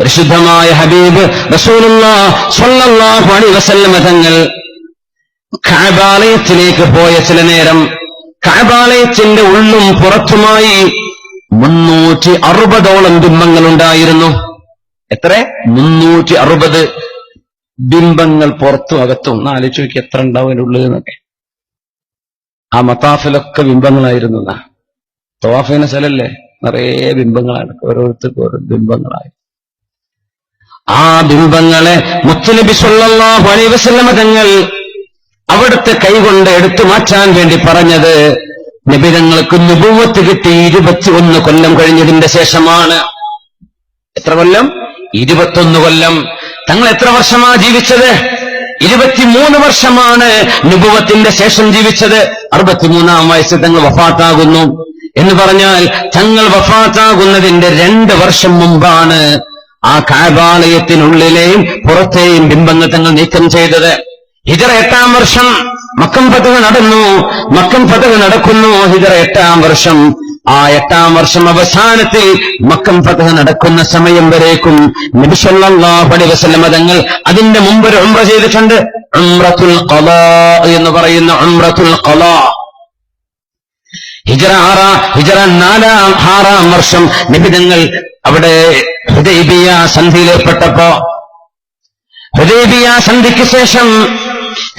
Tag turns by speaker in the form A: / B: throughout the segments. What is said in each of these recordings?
A: പരിശുദ്ധമായ ഹബീബ് വസല്ലമ തങ്ങൾ കാബാലയത്തിലേക്ക് പോയ ചില നേരം കാബാലയത്തിന്റെ ഉള്ളും പുറത്തുമായി മുന്നൂറ്റി അറുപതോളം ബിംബങ്ങൾ ഉണ്ടായിരുന്നു. എത്ര? മുന്നൂറ്റി അറുപത് ബിംബങ്ങൾ പുറത്തും അകത്തും. ഒന്ന് നോക്കി എത്ര ഉണ്ടാവും ഉള്ളിൽ എന്നൊക്കെ. ആ മത്താഫിലൊക്കെ ബിംബങ്ങളായിരുന്നു. തവാഫിന സ്ഥലല്ലേ? നിറയെ ബിംബങ്ങളാണ്. ഓരോരുത്തർക്കും ഓരോ ബിംബങ്ങളായി. ആ ബിംബങ്ങളെ മുത്തുനബി സല്ലല്ലാഹു അലൈഹി വസല്ലമ അവിടുത്തെ കൈകൊണ്ട് എടുത്തു മാറ്റാൻ വേണ്ടി പറഞ്ഞത് നബിതങ്ങൾക്ക് നുപൂവത്ത് കിട്ടി ഇരുപത്തിയൊന്ന് കൊല്ലം കഴിഞ്ഞതിന്റെ ശേഷമാണ്. എത്ര കൊല്ലം? ഇരുപത്തൊന്ന് കൊല്ലം. തങ്ങൾ എത്ര വർഷമാ ജീവിച്ചത്? ഇരുപത്തിമൂന്ന് വർഷമാണ് നുപുവത്തിന്റെ ശേഷം ജീവിച്ചത്. അറുപത്തിമൂന്നാം വയസ്സിൽ തങ്ങൾ വഫാത്താകുന്നു. എന്ന് പറഞ്ഞാൽ തങ്ങൾ വഫാത്താകുന്നതിന്റെ രണ്ട് വർഷം മുമ്പാണ് ആ കാബാലയത്തിനുള്ളിലെയും പുറത്തെയും ബിംബങ്ങൾ തങ്ങൾ നീക്കം ചെയ്തത്. ഹിജറ എട്ടാം വർഷം മക്കം പതക നടന്നു. മക്കം പതക നടക്കുന്നു. ഹിജറ എട്ടാം വർഷം. ആ എട്ടാം വർഷം അവസാനത്തിൽ മക്കം ഫതഹ നടക്കുന്ന സമയം വരേക്കും നബിസല്ലാഹു അലൈഹി വസല്ലമ തങ്ങൾ അതിന്റെ മുമ്പ് ഒരു ഉംറ ചെയ്തിട്ടുണ്ട്. ഉംറത്തുൽ കല എന്ന് പറയുന്ന ഉംറത്തുൽ കല ഹിജറ ആറാം ഹിജറ നാലാം ആറാം വർഷം നിബിതങ്ങൾ അവിടെ ഹുദൈബിയ സന്ധിയിലേർപ്പെട്ടപ്പോ ഹൃദയബിയ സന്ധിക്ക് ശേഷം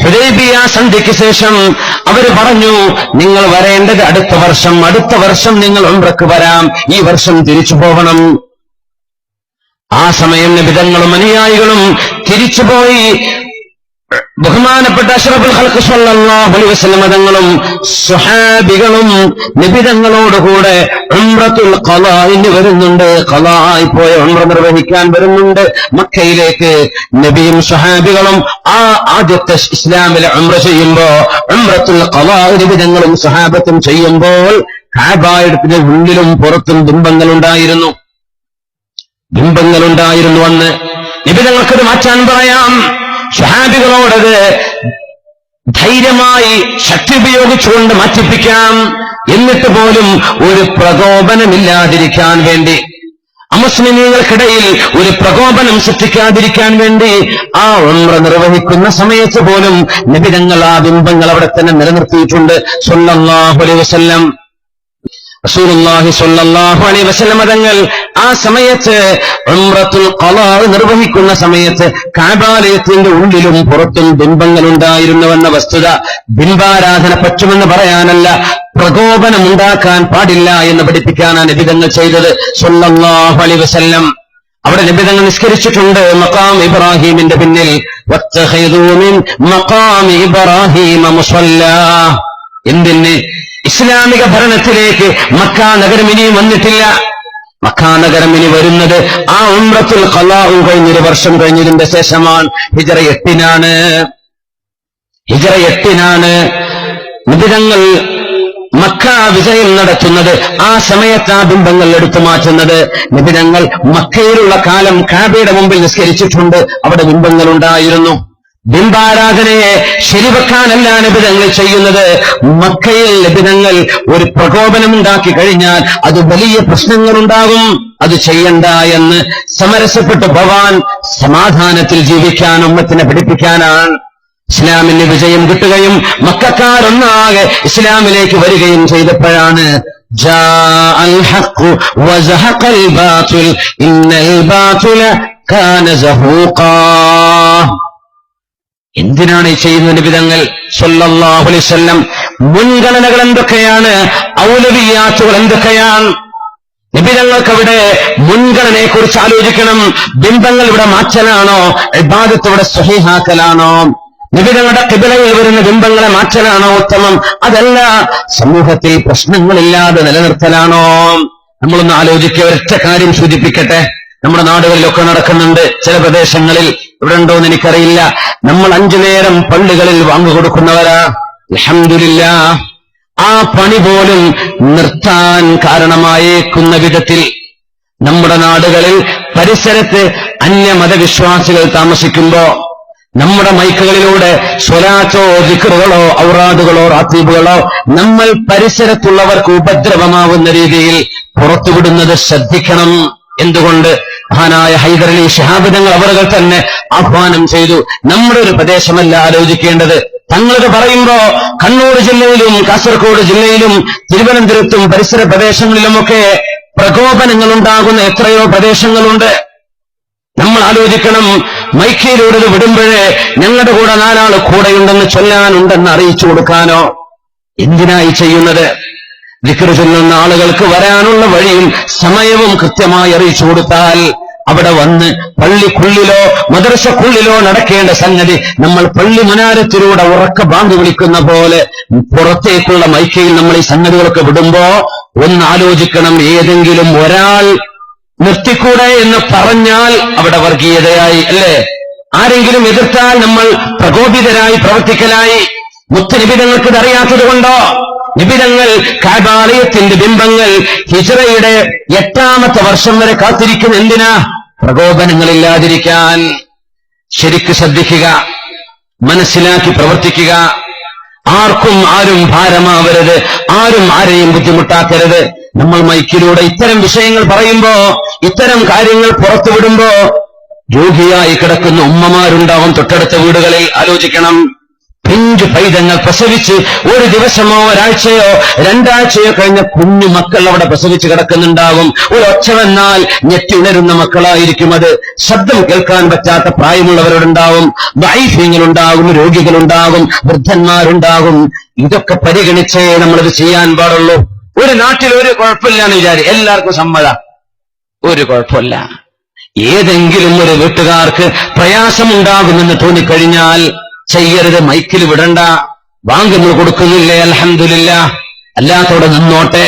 A: ഹൃദയബിയ സന്ധിക്ക് ശേഷം അവർ പറഞ്ഞു നിങ്ങൾ വരേണ്ടത് അടുത്ത വർഷം അടുത്ത വർഷം നിങ്ങൾ ഉംറക്ക് വരാം ഈ വർഷം തിരിച്ചു പോകണം ആ സമയം നിബിതങ്ങളും അനുയായികളും തിരിച്ചുപോയി ബഹുമാനപ്പെട്ട അഷ്റഫുൽ ഹൽക്ക് സല്ലല്ലാഹു അലൈഹി വസല്ലം തങ്ങളും സ്വഹാബികളും നിബിതങ്ങളോടുകൂടെ ഉംറത്തുൽ ഖലാഇന് വരുന്നുണ്ട്. ഖലായി പോയ ഉംറ നിർവഹിക്കാൻ വരുന്നുണ്ട്. മക്കയിലേക്ക് നബിയും സ്വഹാബികളും ആ ആദ്യത്തെ ഇസ്ലാമിലെ ഉംറ ചെയ്യുമ്പോ ഉംറത്തുൽ ഖലാ നിബിതങ്ങളും സ്വഹാബത്തും ചെയ്യുമ്പോൾ കാബായത്തിന്റെ ഉള്ളിലും പുറത്തും ബിംബങ്ങളുണ്ടായിരുന്നു. ബിംബങ്ങളുണ്ടായിരുന്നു അന്ന്. നിബിതങ്ങൾക്കത് മാറ്റാൻ പറയാം. ഷഹാബികളോടത് ധൈര്യമായി ശക്തി ഉപയോഗിച്ചുകൊണ്ട് മാറ്റിപ്പിക്കാം എന്നിട്ട് പോലും ഒരു പ്രകോപനമില്ലാതിരിക്കാൻ വേണ്ടി അമുസ്ലിമീങ്ങൾക്കിടയിൽ ഒരു പ്രകോപനം സൃഷ്ടിക്കാതിരിക്കാൻ വേണ്ടി ആ ഉമ്ര നിർവഹിക്കുന്ന സമയത്ത് പോലും നിബിതങ്ങൾ ആ ബിംബങ്ങൾ അവിടെ തന്നെ നിലനിർത്തിയിട്ടുണ്ട്. സല്ലല്ലാഹു അലൈഹി വസല്ലം. റസൂലുള്ളാഹി അലൈഹി തങ്ങൾ ആ സമയത്ത് ഉംറത്തുൽ ഖലാ നിർവഹിക്കുന്ന സമയത്ത് കാബാലയത്തിന്റെ ഉള്ളിലും പുറത്തും ബിംബങ്ങൾ ഉണ്ടായിരുന്നുവെന്ന വസ്തുത ബിംബാരാധന പറ്റുമെന്ന് പറയാനല്ല പ്രകോപനം ഉണ്ടാക്കാൻ പാടില്ല എന്ന് പഠിപ്പിക്കാനാണ് നിബിതങ്ങൾ ചെയ്തത് സ്വല്ലല്ലാഹു അലൈഹി വസല്ലം. അവിടെ നിബിതങ്ങൾ നിസ്കരിച്ചിട്ടുണ്ട് മക്കാം ഇബ്രാഹിമിന്റെ പിന്നിൽ. മക്കാം ഇബ്രാഹിമ എന്തിന്? ഇസ്ലാമിക ഭരണത്തിലേക്ക് മക്ക നഗരം ഇനിയും വന്നിട്ടില്ല. മക്ക നഗരം ഇനി വരുന്നത് ആ ഉംറത്തുൽ കലാഹു കഴിഞ്ഞൊരു വർഷം കഴിഞ്ഞതിന്റെ ശേഷമാണ്. ഹിജറ എട്ടിനാണ്. ഹിജറ എട്ടിനാണ് നിബിതങ്ങൾ മക്ക വിജയം നടത്തുന്നത്. ആ സമയത്ത് ആ ബിംബങ്ങൾ എടുത്തു മാറ്റുന്നത്. നിബിതങ്ങൾ മക്കയിലുള്ള കാലം കാബയുടെ മുമ്പിൽ നിസ്കരിച്ചിട്ടുണ്ട്. അവിടെ ബിംബങ്ങൾ ഉണ്ടായിരുന്നു ബിംബാരാധനയെ ശരിവെക്കാനല്ല നിബിധങ്ങൾ ചെയ്യുന്നത്. മക്കയിൽ ലഭിതങ്ങൾ ഒരു പ്രകോപനം ഉണ്ടാക്കി കഴിഞ്ഞാൽ അത് വലിയ പ്രശ്നങ്ങളുണ്ടാകും അത് ചെയ്യണ്ട എന്ന് സമരസപ്പെട്ട് ഭവാൻ സമാധാനത്തിൽ ജീവിക്കാൻ ഉമ്മത്തിനെ പഠിപ്പിക്കാനാണ്. ഇസ്ലാമിന് വിജയം കിട്ടുകയും മക്കാരൊന്നാകെ ഇസ്ലാമിലേക്ക് വരികയും ചെയ്തപ്പോഴാണ് ഇന്നൽ എന്തിനാണ് ഈ ചെയ്യുന്ന നിബിതങ്ങൾ സൊല്ലാഹുലിസ്വല്ലം മുൻഗണനകൾ എന്തൊക്കെയാണ്? ഔലവിയാത്തുകൾ എന്തൊക്കെയാണ്? നിബിധങ്ങൾക്ക് അവിടെ മുൻഗണനയെ കുറിച്ച് ആലോചിക്കണം. ബിംബങ്ങൾ ഇവിടെ മാറ്റലാണോ? ഇബാദത്ത് ഇവിടെ സ്വഹീഹാക്കലാണോ? നിബിതങ്ങളുടെ കിബിലയിൽ വരുന്ന ബിംബങ്ങളെ മാറ്റലാണോ? ഉത്തമം. അതല്ല സമൂഹത്തിൽ പ്രശ്നങ്ങളില്ലാതെ നിലനിർത്തലാണോ? നമ്മളൊന്ന് ആലോചിക്കുക ഒരൊറ്റ കാര്യം സൂചിപ്പിക്കട്ടെ. നമ്മുടെ നാടുകളിലൊക്കെ നടക്കുന്നുണ്ട്. ചില പ്രദേശങ്ങളിൽ ഇവിടെ ഉണ്ടോന്ന് എനിക്കറിയില്ല. നമ്മൾ അഞ്ചു നേരം പള്ളികളിൽ വാങ്ങുകൊടുക്കുന്നവരാ അലഹമില്ല ആ പണി പോലും നിർത്താൻ കാരണമായേക്കുന്ന വിധത്തിൽ നമ്മുടെ നാടുകളിൽ പരിസരത്ത് അന്യമതവിശ്വാസികൾ താമസിക്കുമ്പോ നമ്മുടെ മൈക്കുകളിലൂടെ സ്വലാത്തോ വിക്രുകളോ ഔറാദുകളോ റാത്തീബുകളോ നമ്മൾ പരിസരത്തുള്ളവർക്ക് ഉപദ്രവമാവുന്ന രീതിയിൽ പുറത്തുവിടുന്നത് ശ്രദ്ധിക്കണം. എന്തുകൊണ്ട്? മഹാനായ ഹൈദരലി ശഹാബിദങ്ങൾ അവറുകൾ തന്നെ ആഹ്വാനം ചെയ്തു. നമ്മുടെ ഒരു പ്രദേശമല്ല ആലോചിക്കേണ്ടത്. തങ്ങളത് പറയുമ്പോ കണ്ണൂർ ജില്ലയിലും കാസർഗോഡ് ജില്ലയിലും തിരുവനന്തപുരത്തും പരിസര പ്രദേശങ്ങളിലുമൊക്കെ പ്രകോപനങ്ങൾ ഉണ്ടാകുന്ന എത്രയോ പ്രദേശങ്ങളുണ്ട്. നമ്മൾ ആലോചിക്കണം മൈക്കയിലൂടെ വിടുമ്പോഴേ ഞങ്ങളുടെ കൂടെ നാലാൾ കൂടെയുണ്ടെന്ന് ചൊല്ലാനുണ്ടെന്ന് അറിയിച്ചു കൊടുക്കാനോ? എന്തിനായി ചെയ്യുന്നത്? ദിക്കറ് ചൊല്ലുന്ന ആളുകൾക്ക് വരാനുള്ള വഴിയും സമയവും കൃത്യമായി അറിയിച്ചു കൊടുത്താൽ അവിടെ വന്ന് പള്ളിക്കുള്ളിലോ മദർശക്കുള്ളിലോ നടക്കേണ്ട സംഗതി നമ്മൾ പള്ളി മുനാരത്തിലൂടെ ഉറക്ക ബാങ്ക് വിളിക്കുന്ന പോലെ പുറത്തേക്കുള്ള മൈക്കയിൽ നമ്മൾ ഈ സംഗതികളൊക്കെ വിടുമ്പോ ഒന്ന് ആലോചിക്കണം ഏതെങ്കിലും ഒരാൾ നിർത്തിക്കൂടെ എന്ന് പറഞ്ഞാൽ അവിടെ വർഗീയതയായി അല്ലേ? ആരെങ്കിലും എതിർത്താൽ നമ്മൾ പ്രകോപിതരായി പ്രവർത്തിക്കലായി. മുത്തനിബിതങ്ങൾക്ക് ഇതറിയാത്തത് കൊണ്ടോ? നിബിതങ്ങൾ കാബാലയത്തിന്റെ ബിംബങ്ങൾ ഹിജറയുടെ എട്ടാമത്തെ വർഷം വരെ കാത്തിരിക്കും എന്തിനാ? പ്രകോപനങ്ങളില്ലാതിരിക്കാൻ. ശരിക്ക് ശ്രദ്ധിക്കുക മനസ്സിലാക്കി പ്രവർത്തിക്കുക. ആർക്കും ആരും ഭാരമാവരുത് ആരും ആരെയും ബുദ്ധിമുട്ടാക്കരുത്. നമ്മൾ മൈക്കിലൂടെ ഇത്തരം വിഷയങ്ങൾ പറയുമ്പോ ഇത്തരം കാര്യങ്ങൾ പുറത്തുവിടുമ്പോ രോഗിയായി കിടക്കുന്ന ഉമ്മമാരുണ്ടാവും തൊട്ടടുത്ത വീടുകളിൽ. ആലോചിക്കണം. പിഞ്ചു പൈതങ്ങൾ പ്രസവിച്ച് ഒരു ദിവസമോ ഒരാഴ്ചയോ രണ്ടാഴ്ചയോ കഴിഞ്ഞ കുഞ്ഞു മക്കൾ അവിടെ പ്രസവിച്ച് കിടക്കുന്നുണ്ടാവും. ഒരു ഒച്ച വന്നാൽ ഞെട്ടി ഉണരുന്ന മക്കളായിരിക്കും അത്. ശബ്ദം കേൾക്കാൻ പറ്റാത്ത പ്രായമുള്ളവരുണ്ടാവും. വൈഫ്യങ്ങളുണ്ടാകും രോഗികളുണ്ടാകും വൃദ്ധന്മാരുണ്ടാകും. ഇതൊക്കെ പരിഗണിച്ചേ നമ്മളിത് ചെയ്യാൻ പാടുള്ളൂ. ഒരു നാട്ടിൽ ഒരു കുഴപ്പമില്ല എന്ന് വിചാരി. എല്ലാവർക്കും സമ്മത. ഒരു കുഴപ്പമില്ല. ഏതെങ്കിലും ഒരു വീട്ടുകാർക്ക് പ്രയാസമുണ്ടാകുമെന്ന് തോന്നിക്കഴിഞ്ഞാൽ ചെയ്യരുത് മൈക്കിൽ വിടണ്ട. വാങ്ക് വാങ്ങുന്നു കൊടുക്കുന്നില്ലേ അലഹമില്ല അല്ലാത്തോടെ നിന്നോട്ടെ.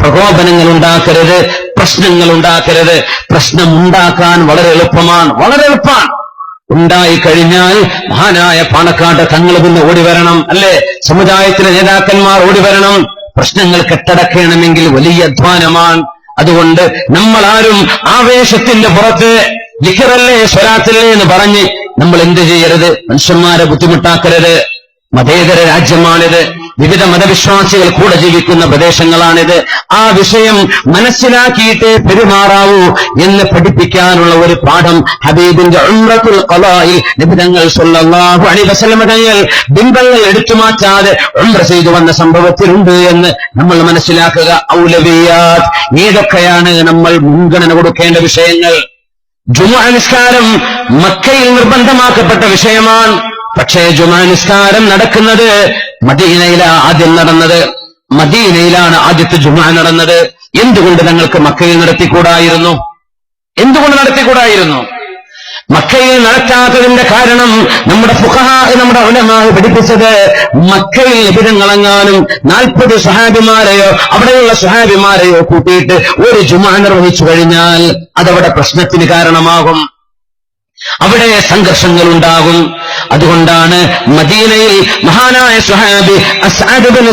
A: പ്രകോപനങ്ങൾ ഉണ്ടാക്കരുത് പ്രശ്നങ്ങൾ ഉണ്ടാക്കരുത്. പ്രശ്നം ഉണ്ടാക്കാൻ വളരെ എളുപ്പമാണ് വളരെ എളുപ്പമാണ്. ഉണ്ടായി കഴിഞ്ഞാൽ മഹാനായ പാണക്കാട്ട് തങ്ങൾ പിന്നെ ഓടി വരണം അല്ലേ? സമുദായത്തിലെ നേതാക്കന്മാർ ഓടിവരണം. പ്രശ്നങ്ങൾ കെട്ടടക്കണമെങ്കിൽ വലിയ അധ്വാനമാണ്. അതുകൊണ്ട് നമ്മളാരും ആവേശത്തിന്റെ പുറത്ത് ലിഖറല്ലേ സ്വരാത്തില്ലേ എന്ന് പറഞ്ഞ് നമ്മൾ എന്ത് ചെയ്യരുത്? മനുഷ്യന്മാരെ ബുദ്ധിമുട്ടാക്കരുത്. മതേതര രാജ്യമാണിത്. വിവിധ മതവിശ്വാസികൾ കൂടെ ജീവിക്കുന്ന പ്രദേശങ്ങളാണിത്. ആ വിഷയം മനസ്സിലാക്കിയിട്ടേ പെരുമാറാവൂ എന്ന് പഠിപ്പിക്കാനുള്ള ഒരു പാഠം ഹബീബിന്റെ ഉമ്രത്തുൽ കലായി നിബിധങ്ങൾ വസല്ലം തങ്ങൾ ബിംബങ്ങൾ എടുത്തു മാറ്റാതെ ഉംറ ചെയ്തു വന്ന സംഭവത്തിലുണ്ട് എന്ന് നമ്മൾ മനസ്സിലാക്കുക. ഔലവിയാത് ഏതൊക്കെയാണ് നമ്മൾ മുൻഗണന കൊടുക്കേണ്ട വിഷയങ്ങൾ? ജുമാ നിസ്കാരം മക്കയിൽ നിർബന്ധമാക്കപ്പെട്ട വിഷയമാണ്. പക്ഷേ ജുമാ നിസ്കാരം നടക്കുന്നത് മദീനയിലാണ് ആദ്യം നടന്നത്. മദീനയിലാണ് ആദ്യത്തെ ജുമാ നടന്നത്. എന്തുകൊണ്ട് ഞങ്ങൾക്ക് മക്കയിൽ നടത്തിക്കൂടായിരുന്നു? എന്തുകൊണ്ട് നടത്തിക്കൂടായിരുന്നു? മക്കയിൽ നടക്കാത്തതിന്റെ കാരണം നമ്മുടെ ഫുഖഹ നമ്മുടെ ഉലമായി പഠിപ്പിച്ചത് മക്കയിൽ ലഭിതങ്ങളങ്ങാനും നാൽപ്പത് സുഹാബിമാരെയോ അവിടെയുള്ള സുഹാബിമാരെയോ കൂട്ടിയിട്ട് ഒരു ജുമാ നിർവഹിച്ചു കഴിഞ്ഞാൽ അതവിടെ പ്രശ്നത്തിന് കാരണമാകും. അവിടെ സംഘർഷങ്ങൾ ഉണ്ടാകും അതുകൊണ്ടാണ് മദീനയിൽ മഹാനായ സുഹാബി അസാദുബിന്റെ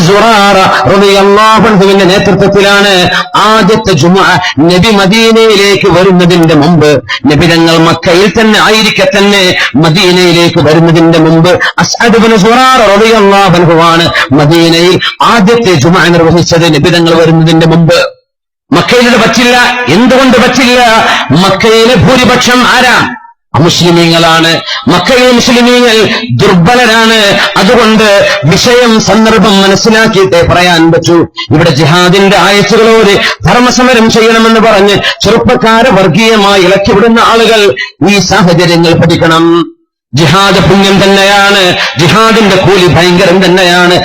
A: നേതൃത്വത്തിലാണ് ആദ്യത്തെ ജുമ നബി മദീനയിലേക്ക് വരുന്നതിന്റെ മുമ്പ്. നബിതങ്ങൾ മക്കയിൽ തന്നെ ആയിരിക്കെ തന്നെ മദീനയിലേക്ക് വരുന്നതിന്റെ മുമ്പ് അസാദുബിന് ബിൻ സുറാറ റളിയല്ലാഹു അൻഹുവാണ് മദീനയിൽ ആദ്യത്തെ ജുമ നിർവഹിച്ചത് നബിതങ്ങൾ വരുന്നതിന്റെ മുമ്പ്. മക്കയിൽ പറ്റില്ല. എന്തുകൊണ്ട് പറ്റില്ല? മക്കയിലെ ഭൂരിപക്ഷം ആരാ? അമുസ്ലിമീങ്ങളാണ്. മക്കയിൽ മുസ്ലിമീങ്ങൾ ദുർബലരാണ്. അതുകൊണ്ട് വിഷയം സന്ദർഭം മനസ്സിലാക്കിയിട്ടേ പറയാൻ പറ്റൂ. ഇവിടെ ജിഹാദിന്റെ ആയച്ചുകളോട് ധർമ്മസമരം ചെയ്യണമെന്ന് പറഞ്ഞ് ചെറുപ്പക്കാരെ വർഗീയമായി ഇളക്കിവിടുന്ന ആളുകൾ ഈ സാഹചര്യങ്ങൾ പഠിക്കണം. ജിഹാദ് പുണ്യം തന്നെയാണ്. ജിഹാദിന്റെ കൂലി ഭയങ്കരം തന്നെയാണ്.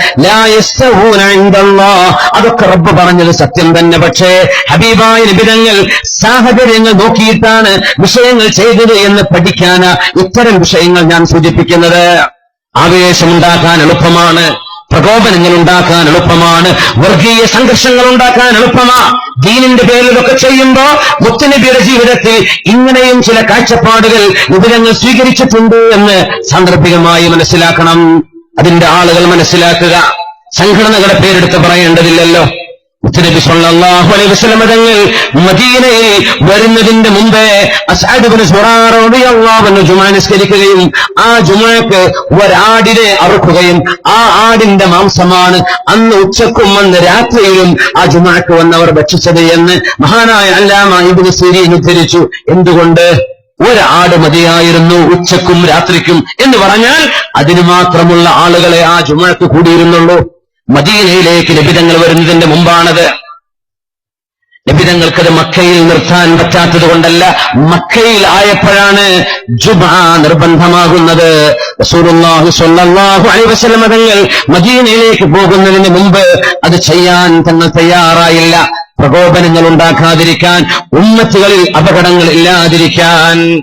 A: അതൊക്കെ റബ്ബ് പറഞ്ഞത് സത്യം തന്നെ. പക്ഷേ ഹബീബായ നിബിതങ്ങൾ സാഹചര്യങ്ങൾ നോക്കിയിട്ടാണ് വിഷയങ്ങൾ ചെയ്തത് എന്ന് പഠിക്കാനാ ഇത്തരം വിഷയങ്ങൾ ഞാൻ സൂചിപ്പിക്കുന്നത്. ആവേശമുണ്ടാക്കാൻ എളുപ്പമാണ്. പ്രകോപനങ്ങൾ ഉണ്ടാക്കാൻ എളുപ്പമാണ്. വർഗീയ സംഘർഷങ്ങൾ ഉണ്ടാക്കാൻ എളുപ്പമാ. ദീനിന്റെ പേരിലൊക്കെ ചെയ്യുമ്പോ മുത്തനബിയുടെ ജീവിതത്തിൽ ഇങ്ങനെയും ചില കാഴ്ചപ്പാടുകൾ വിവരങ്ങൾ സ്വീകരിച്ചിട്ടുണ്ട് എന്ന് സാന്ദർഭികമായി മനസ്സിലാക്കണം. അതിന്റെ ആളുകൾ മനസ്സിലാക്കുക. സംഘടനകളെ പേരെടുത്ത് പറയേണ്ടതില്ലല്ലോ. മുത്തനബി സല്ലല്ലാഹു അലൈഹി വസല്ലം തങ്ങൾ മദീനയിൽ വരുന്നതിന്റെ മുമ്പേ അസ്അദ് ഇബ്നു സുറാറ റളിയല്ലാഹു അൻഹു ജുമാ നിസ്കരിക്കുകയും ആ ജുമാക്ക് ഒരാടിനെ അറുക്കുകയും ആ ആടിന്റെ മാംസമാണ് അന്ന് ഉച്ചക്കും അന്ന് രാത്രിയിലും ആ ജുമാക്ക് വന്നവർ ഭക്ഷിച്ചത് എന്ന് മഹാനായ അല്ലാമ ഇബ്നു സിരീൻ ഉദ്ധരിച്ചു. എന്തുകൊണ്ട്? ഒരാട് മതിയായിരുന്നു ഉച്ചക്കും രാത്രിക്കും എന്ന് പറഞ്ഞാൽ അതിന് മാത്രമുള്ള ആളുകളെ ആ ജുമാക്ക് കൂടിയിരുന്നുള്ളൂ. മദീനയിലേക്ക് ലഭിതങ്ങൾ വരുന്നതിന്റെ മുമ്പാണത്. ലഭിതങ്ങൾക്കത് മക്കയിൽ നിർത്താൻ പറ്റാത്തത് കൊണ്ടല്ല മക്കയിൽ ആയപ്പോഴാണ് ജുമാ നിർബന്ധമാകുന്നത്. തങ്ങൾ മദീനയിലേക്ക് പോകുന്നതിന് മുമ്പ് അത് ചെയ്യാൻ തങ്ങൾ തയ്യാറായില്ല. പ്രകോപനങ്ങൾ ഉണ്ടാക്കാതിരിക്കാൻ ഉമ്മത്തുകളിൽ അപകടങ്ങൾ ഇല്ലാതിരിക്കാൻ.